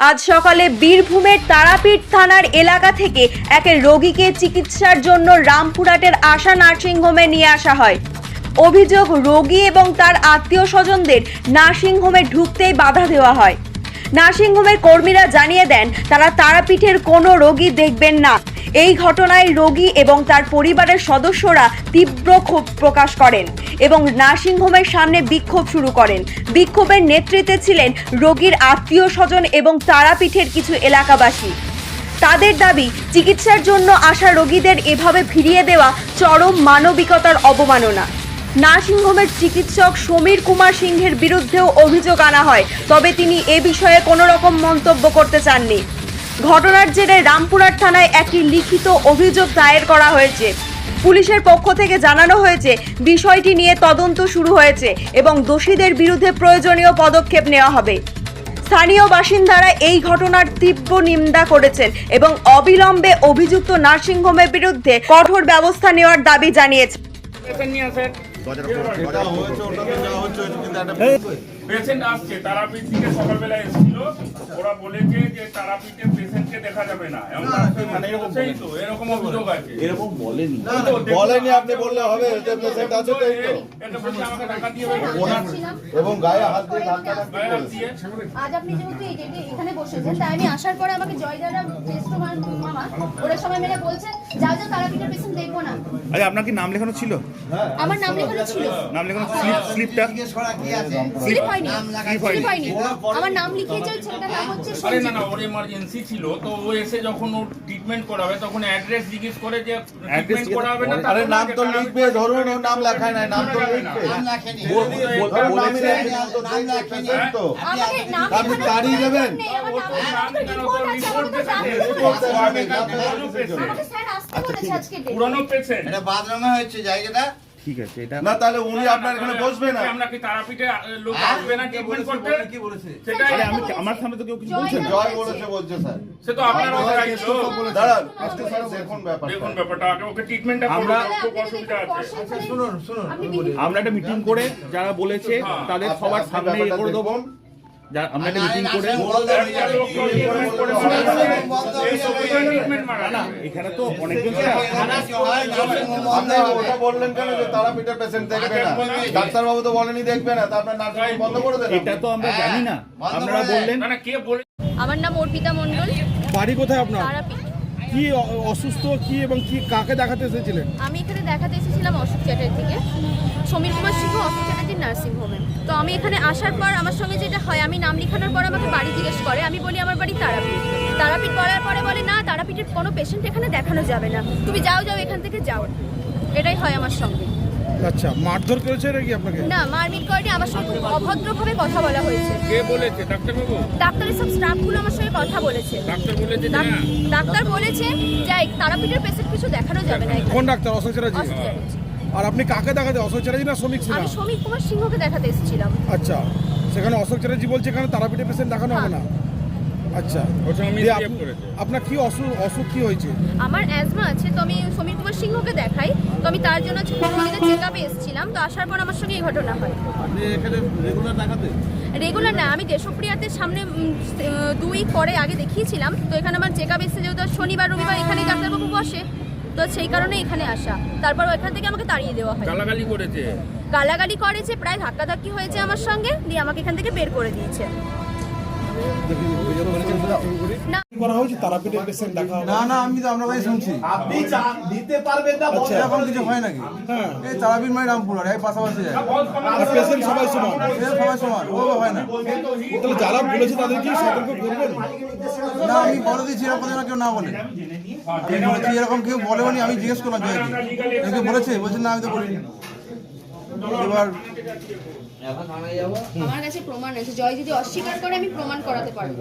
আজ সকালে বীরভূমের তারাপীঠ থানার এলাকা থেকে এক রোগীকে চিকিৎসার জন্য রামপুরাটের আশা নার্সিংহোমে নিয়ে আসা হয়। অভিযোগ, রোগী এবং তার আত্মীয় স্বজনদের নার্সিংহোমে ঢুকতেই বাধা দেওয়া হয়। নার্সিংহোমের কর্মীরা জানিয়ে দেন, তারা তারাপীঠের কোনো রোগী দেখবেন না। এই ঘটনায় রোগী এবং তার পরিবারের সদস্যরা তীব্র ক্ষোভ প্রকাশ করেন এবং নার্সিংহোমের সামনে বিক্ষোভ শুরু করেন। বিক্ষোভের নেতৃত্বে ছিলেন রোগীর আত্মীয় স্বজন এবং তারাপীঠের কিছু এলাকাবাসী। তাদের দাবি, চিকিৎসার জন্য আসা রোগীদের এভাবে ফিরিয়ে দেওয়া চরম মানবিকতার অবমাননা। নার্সিংহোমের চিকিৎসক সমীর কুমার সিংহের বিরুদ্ধেও অভিযোগ আনা হয়, তবে তিনি এ বিষয়ে কোনো রকম মন্তব্য করতে চাননি। ঘটনার জেরে রামপুরার থানায় একটি লিখিত অভিযোগ দায়ের করা হয়েছে। পুলিশের পক্ষ থেকে জানানো হয়েছে, বিষয়টি নিয়ে তদন্ত শুরু হয়েছে এবং দোষীদের বিরুদ্ধে প্রয়োজনীয় পদক্ষেপ নেওয়া হবে। স্থানীয় বাসিন্দারা এই ঘটনার তীব্র নিন্দা করেছেন এবং অবিলম্বে অভিযুক্ত নার্সিংহোমের বিরুদ্ধে কঠোর ব্যবস্থা নেওয়ার দাবি জানিয়েছে পেশেন্ট আসছে থেকে সকালবেলা এসেছিল। ওরা বলেছে যে তারাপীঠে পেশেন্টকে দেখা যাবে না। মানে এরকম অভিযোগ আছে। এরকম বলেনি। না, না, বলেনি আপনি বললে হবে যে পেশেন্ট আছে তো তো। এটা বলছে আমাকে টাকা দিয়ে দেবে। এবং গায়ে হাত দিয়ে ধাক্কা দিয়ে? আজ আপনি যেহেতু এখানে বসেছেন তাই আমি আসার পরে আমাকে জয়দারা জ্যেষ্ঠ মামা ওরা সবাই মিলে বলছেন যাও যাও তারাপীঠের দেখব না। আরে আপনার কি নাম লেখানো ছিল? আমার নাম লেখানো ছিল। নাম লেখানো স্লিপ স্লিপটা? স্লিপ হয়নি। স্লিপ হয়নি। আমার নাম লিখিয়েছে ওই ছেলেটার নাম হচ্ছে আরে না না ওর এমার্জেন্সি ছিল। তো ও এসে যখন ও ট্রিটমেন্ট করাবে তখন অ্যাড্রেস জিজ্ঞেস করে যে ট্রিটমেন্ট করাবে না আরে নাম তো লিখবে ধরুন ওর নাম লেখায় নাই নাম তো লিখবে। নামই লেখেনি, নাম তো দেখবে patient তো আপনি লেখানোর দেবেন? নাম কেন আছে, নাম? লেখানো। আমাকে স্যার আজকে পুরানো পেশেন্ট। এটা বাদরামে হচ্ছে জায়গাটা। ঠিক আছে এটা না তাহলে উনি আপনার এখানে বসবে না। আমরা কি তারাপীঠে লোক আসবে না ট্রিটমেন্ট করতে? কি বলেছে? সেটাই আমি আমার সামনে তো কেউ কিছু বলছে জয় বলেছে বলছে স্যার। সে তো আপনার দাঁড়ান। আজকে স্যার দেখুন ব্যাপারটা। দেখুন ব্যাপারটা। আগে ওকে ট্রিটমেন্টটা আমরা- খুব অসুবিধা আছে। আচ্ছা শুনুন শুনুন আমরা একটা মিটিং করে যারা বলেছে তাদের সবার সামনে করে দেবো। আমরা একটা মিটিং করে একটা লোক ট্রিটমেন্ট করে এই সবগুলো ট্রিটমেন্ট মারা। না এখানে তো অনেকজন ওটা বললেন কেন যে তারাপীঠের পেশেন্ট দেখবে না? ডাক্তারবাবু তো বলেনি দেখবে না তা আপনার নার্সিং বন্ধ করে দেন এটা তো আমরা জানি না। আপনারা বললেন মানে আমার নাম অর্পিতা মন্ডল বাড়ি কোথায় আপনার? কি অসুস্থ কি এবং কি কাকে দেখাতে এসেছিলেন? আমি এখানে দেখাতে এসেছিলাম অশোক চ্যাটার্জি থেকে সমীর কুমার সিংহ অশোক চ্যাটার্জির নার্সিং হোমে। তো আমি এখানে আসার পর আমার সঙ্গে যেটা হয় আমি নাম লেখানোর পর আমাকে বাড়ি জিজ্ঞেস করে আমি বলি আমার বাড়ি তারাপীঠ। তারাপীঠ বলার পরে বলে না তারাপীঠের কোনো পেশেন্ট এখানে দেখানো যাবে না। তুমি যাও যাও এখান থেকে যাও। এটাই হয় আমার সঙ্গে। আচ্ছা মারধর করেছে নাকি আপনাকে? না মারমিট করেনি আমার সঙ্গে খুব অভদ্রভাবে কথা বলা হয়েছে। কে বলেছে? ডাক্তারবাবু? ডাক্তারের সব স্টাফগুলো আমার সঙ্গে কথা বলেছে। ডাক্তার বলেছে না। ডাক্তার বলেছে যে তারাপীঠের পেশেন্ট কিছু দেখানো যাবে না। কোন ডাক্তার? চ্যাটার্জি। আর আপনি কাকে দেখাতে অশোক চ্যাটার্জি না শ্রমিক সিনহা আমি সমীর কুমার সিংহকে দেখাতে এসেছিলাম। আচ্ছা সেখানে অশোক চ্যাটার্জি বলছে এখানে তারাপীঠে পেশেন্ট দেখানো হবে না? আচ্ছা ওটা আমি দিয়ে আপ- করেছি। আপনার কি অসুখ অসুখ কি হয়েছে? আমার অ্যাজমা আছে তো আমি সমীর কুমার সিংহকে দেখাই। তো আমি তার জন্য ছোটদিনে চেক আপে এসেছিলাম। তো আসার পর আমার সঙ্গে এই ঘটনা হয়। আপনি এখানে রেগুলার দেখাতে? রেগুলার না আমি দেশপ্রিয়াতে সামনে উম, আহ, দুই পরে আগে দেখিয়েছিলাম। তো এখানে আমার চেক আপ এসেছে যেহেতু শনিবার রবিবার এখানে ডাক্তারবাবু বসে। তো সেই কারণে এখানে আসা। তারপর ওইখান থেকে আমাকে তাড়িয়ে দেওয়া হয়। গালাগালি করেছে? গালাগালি করেছে প্রায় ধাক্কাধাক্কি হয়েছে আমার সঙ্গে দিয়ে আমাকে এখান থেকে বের করে দিয়েছে। করা হয়েছে তারাপীঠের পেশেন্ট দেখা না না আমি তো আমরা ভাই শুনছি। আপনি দিতে পারবেন না আচ্ছা কিছু হয় নাকি? হ্যাঁ। এই রামপুর আর এই পাশাপাশি যায়। আর পেশেন্ট সবাই সমান? সবাই সমান ও হয় না। তাহলে যারা বলেছে তাদের সতর্ক করবেন? না আমি বলে দিচ্ছি এরকম কথা যেন কেউ না বলে। এরকম কেউ বলেনি আমি জিজ্ঞেস করলাম জয়কে বলেছে? বলছে না আমি তো বলিনি। এবার আমার কাছে প্রমাণ আছে। জয় যদি অস্বীকার করে আমি প্রমাণ করাতে পারব।